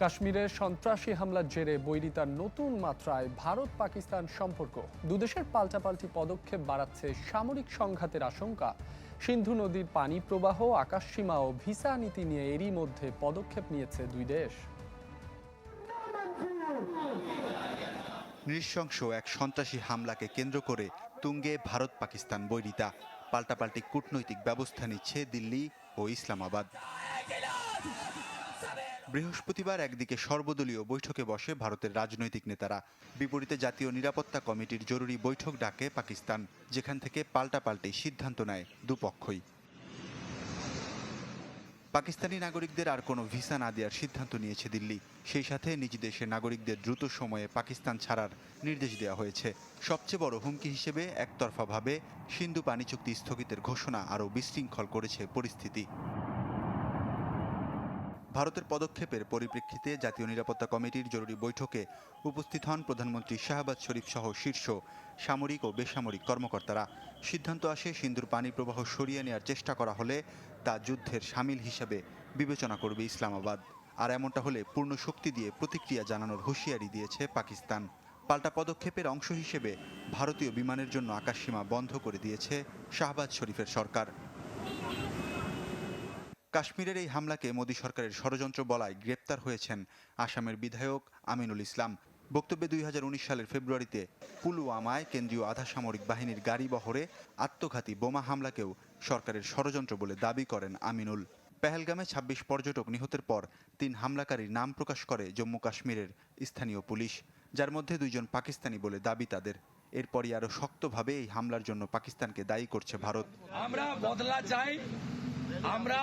কাশ্মীরের সন্ত্রাসী হামলার জেরে বৈরিতার নতুন মাত্রায় ভারত পাকিস্তান সম্পর্ক। দুদেশের পাল্টাপাল্টি পদক্ষেপ বাড়াচ্ছে সামরিক সংঘাতের আশঙ্কা। সিন্ধু নদীর পানি প্রবাহ আকাশসীমা ও ভিসা নীতি নিয়ে এরই মধ্যে পদক্ষেপ নিয়েছে দুই দেশ। নৃশংস এক সন্ত্রাসী হামলাকে কেন্দ্র করে তুঙ্গে ভারত পাকিস্তান বৈরিতা। পাল্টাপাল্টি কূটনৈতিক ব্যবস্থা নিচ্ছে দিল্লি ও ইসলামাবাদ। বৃহস্পতিবার একদিকে সর্বদলীয় বৈঠকে বসে ভারতের রাজনৈতিক নেতারা। বিপরীতে জাতীয় নিরাপত্তা কমিটির জরুরি বৈঠক ডাকে পাকিস্তান, যেখান থেকে পাল্টাপাল্টি সিদ্ধান্ত নেয় দুপক্ষই। পাকিস্তানি নাগরিকদের আর কোনো ভিসা না দেওয়ার সিদ্ধান্ত নিয়েছে দিল্লি। সেই সাথে নিজ দেশের নাগরিকদের দ্রুত সময়ে পাকিস্তান ছাড়ার নির্দেশ দেওয়া হয়েছে। সবচেয়ে বড় হুমকি হিসেবে একতরফাভাবে সিন্ধু পানি চুক্তি স্থগিতের ঘোষণা আরও বিশৃঙ্খল করেছে পরিস্থিতি। ভারতের পদক্ষেপের পরিপ্রেক্ষিতে জাতীয় নিরাপত্তা কমিটির জরুরি বৈঠকে উপস্থিত হন প্রধানমন্ত্রী শাহবাজ শরীফ সহ শীর্ষ সামরিক ও বেসামরিক কর্মকর্তারা। সিদ্ধান্ত আসে সিন্ধুর পানি প্রবাহ সরিয়ে নেওয়ার চেষ্টা করা হলে তা যুদ্ধের সামিল হিসাবে বিবেচনা করবে ইসলামাবাদ। আর এমনটা হলে পূর্ণ শক্তি দিয়ে প্রতিক্রিয়া জানানোর হুঁশিয়ারি দিয়েছে পাকিস্তান। পাল্টা পদক্ষেপের অংশ হিসেবে ভারতীয় বিমানের জন্য আকাশসীমা বন্ধ করে দিয়েছে শাহবাজ শরীফের সরকার। কাশ্মীরের এই হামলাকে মোদী সরকারের ষড়যন্ত্র বলায় গ্রেপ্তার হয়েছেন আসামের বিধায়ক আমিনুল ইসলাম। বক্তব্যে দুই হাজার উনিশ সালের ফেব্রুয়ারিতে পুলওয়ামায় কেন্দ্রীয় আধা সামরিক বাহিনীর গাড়ি বহরে আত্মঘাতী বোমা হামলাকেও সরকারের ষড়যন্ত্র বলে দাবি করেন আমিনুল। পেহেলগামে ২৬ পর্যটক নিহতের পর তিন হামলাকারীর নাম প্রকাশ করে জম্মু কাশ্মীরের স্থানীয় পুলিশ, যার মধ্যে দুইজন পাকিস্তানি বলে দাবি তাদের। এরপরই আরও শক্তভাবে এই হামলার জন্য পাকিস্তানকে দায়ী করছে ভারত। আমরা বদলা চাই, আমরা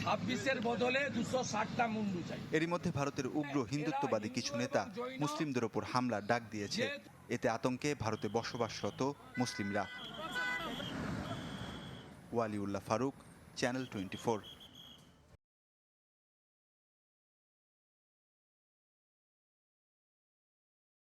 ছাব্বিশের বদলে দুশো ষাটটা মুন্ডু চাই। এরই মধ্যে ভারতের উগ্র হিন্দুত্ববাদী কিছু নেতা মুসলিমদের ওপর হামলা ডাক দিয়েছে। এতে আতঙ্কে ভারতে বসবাসরত মুসলিমরা। Waliullah Faruk channel twenty